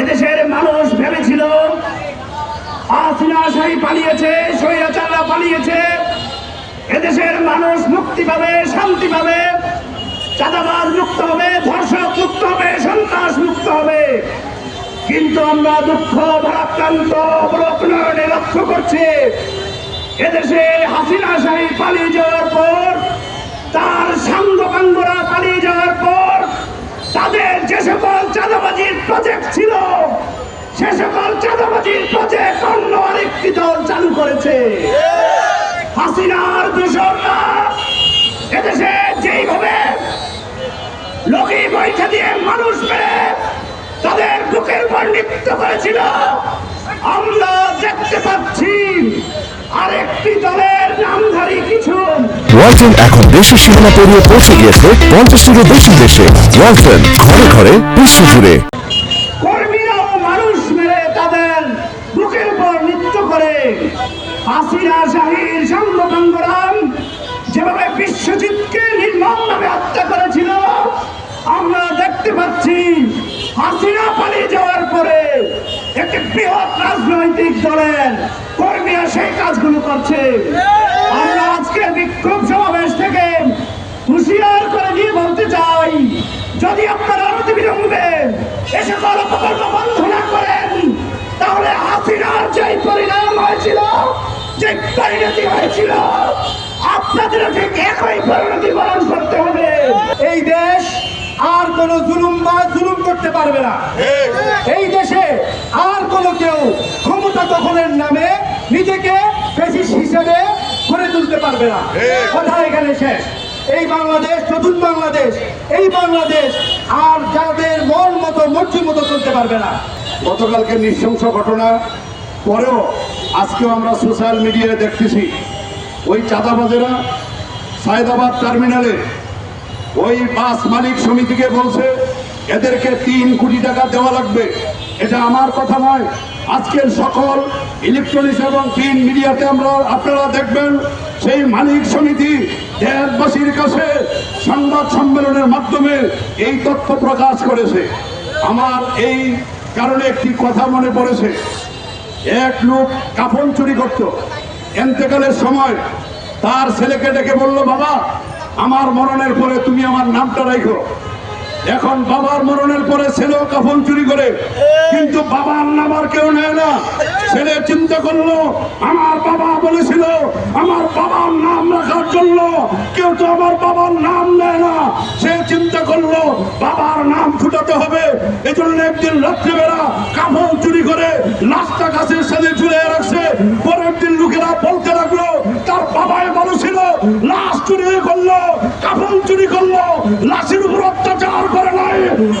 এদেশের মানুষ ভেবেছিল, আসিনা শাহী পালিয়েছে, স্বৈরাচাররা পালিয়েছে। এদেশের মানুষ মুক্তি পাবে, শান্তি পাবে, চাঁদাবাজ মুক্ত হবে, ধর্ষক মুক্ত হবে, সন্ত্রাস মুক্ত হবে। কিন্তু আমরা দুঃখ, ভারাক্রান্ত অবলোকনয়নে লক্ষ্য করছি, এদেশে হাসিনা শাহী পালিয়ে যাওয়ার পর, তার সাঙ্গপাঙ্গরা পালিয়ে যাওয়ার পর তাদের যে সকল চাঁদাবাজির প্রজেক্ট ছিল। সে সকল চাঁদাবাজির প্রজেক্ট অন্য আরেকটি দল চালু করেছে। হাসিনার দূষণরা এদেশে যেইভাবে লোকে পয়সা দিয়ে মানুষ মেরে তাদের বুকের উপর নৃত্য করেছিল, আমরা দেখতে পাচ্ছি আরেকটি দলের নামধারী কিছু। ওয়ালটন এখন দেশের সীমানা পেরিয়ে পৌঁছে গিয়েছে পঞ্চাশটিরও বেশি দেশে। ওয়ালটন ঘরে ঘরে বিশ্বজুড়ে কর্মীরাও মানুষ মেরে তাদের বুকের উপর হাসিনা শাহীর যেভাবে বিশ্বজিৎকে হত্যা করেছিল, আমরা দেখতে পাচ্ছি হাসিনা যাওয়ার পরে একটি বৃহৎ রাজনৈতিক দলের কর্মীরা সেই কাজগুলো করছে। আমরা আজকে বিক্ষোভ সমাবেশ থেকে হুঁশিয়ার করে দিয়ে বলতে চাই, যদি আপনারা অনতিবিলম্বে এ সকল প্রকল্প হয়েছিল যে পরিণতি হয়েছিল আপনাদেরও ঠিক একই পরিণতি বরণ করতে হবে। এই দেশ আর কোন জুলুম বা জুলুম করতে পারবে না। এই দেশে আর কোন কেউ ক্ষমতা দখলের নামে নিজেকে ফেসিস হিসেবে করে তুলতে পারবে না। কথা এখানে শেষ। এই বাংলাদেশ নতুন বাংলাদেশ এই বাংলাদেশ আর যাদের মন মতো মর্জি মতো চলতে পারবে না। গতকালকে নৃশংস ঘটনা পরেও আজকেও আমরা সোশ্যাল মিডিয়ায় দেখতেছি, ওই চাঁদাবাজেরা সায়দাবাদ টার্মিনালে ওই বাস মালিক সমিতিকে বলছে, এদেরকে তিন কোটি টাকা দেওয়া লাগবে। এটা আমার কথা নয়। আজকের সকল ইলেকট্রনিক্স এবং তিন মিডিয়াতে আমরা, আপনারা দেখবেন, সেই মালিক সমিতি দেশবাসীর কাছে সংবাদ সম্মেলনের মাধ্যমে এই তথ্য প্রকাশ করেছে। আমার এই কারণে একটি কথা মনে পড়েছে। এক লোক কাফন চুরি করত। এন্তেকালের সময় তার ছেলেকে ডেকে বলল, বাবা, আমার মরণের পরে তুমি আমার নামটা রাখো। এখন বাবার মরণের পরে ছেলেও কাফন চুরি করে, কিন্তু বাবার নাম আর কেউ নেয় না। ছেলে চিন্তা করল, আমার বাবা বলেছিল, আমার বাবার নাম জন্য কেউ তো আমার বাবার নাম নেয় না। সে চিন্তা করল, বাবার নাম ফুটাতে হবে। এজন্য একদিন রাত্রিবেলা কাফন চুরি করে লাশটা গাছের সাথে ঝুলে রাখছে। পরের দিন লোকেরা বলতে লাগল, তার বাবাই বলেছিল লাশ চুরি করল কাফন চুরি করল, লাশের উপর অত্যাচার করে নাই।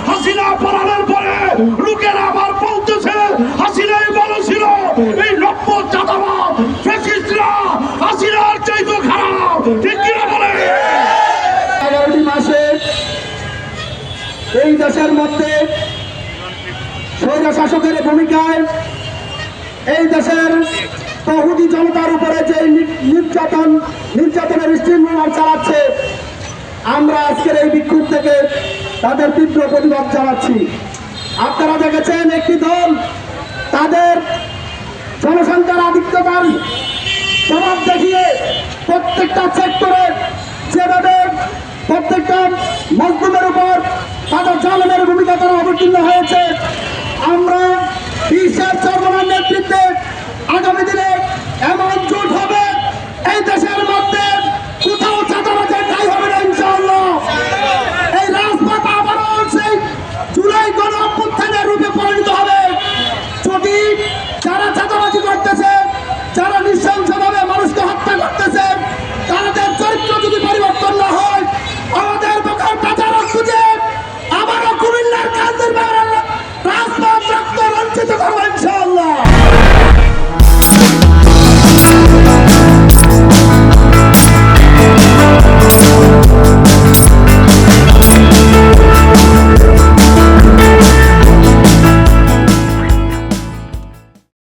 হাসিনা পালানোর এই দেশের মধ্যে স্বৈর শাসকের ভূমিকায় এই দেশের বহুদি জনতার উপরে যে নির্যাতন, নির্যাতনের স্টিমুলার চালাচ্ছে, আমরা আজকের এই বিক্ষোভ থেকে তাদের তীব্র প্রতিবাদ জানাচ্ছি। আপনারা দেখেছেন একটি দল তাদের জনসংখ্যার আধিক্যতার প্রভাব দেখিয়ে প্রত্যেকটা সেক্টরে প্রত্যেকটা মজদুমের উপর তাদের জালেমের ভূমিকা তারা অবতীর্ণ হয়েছে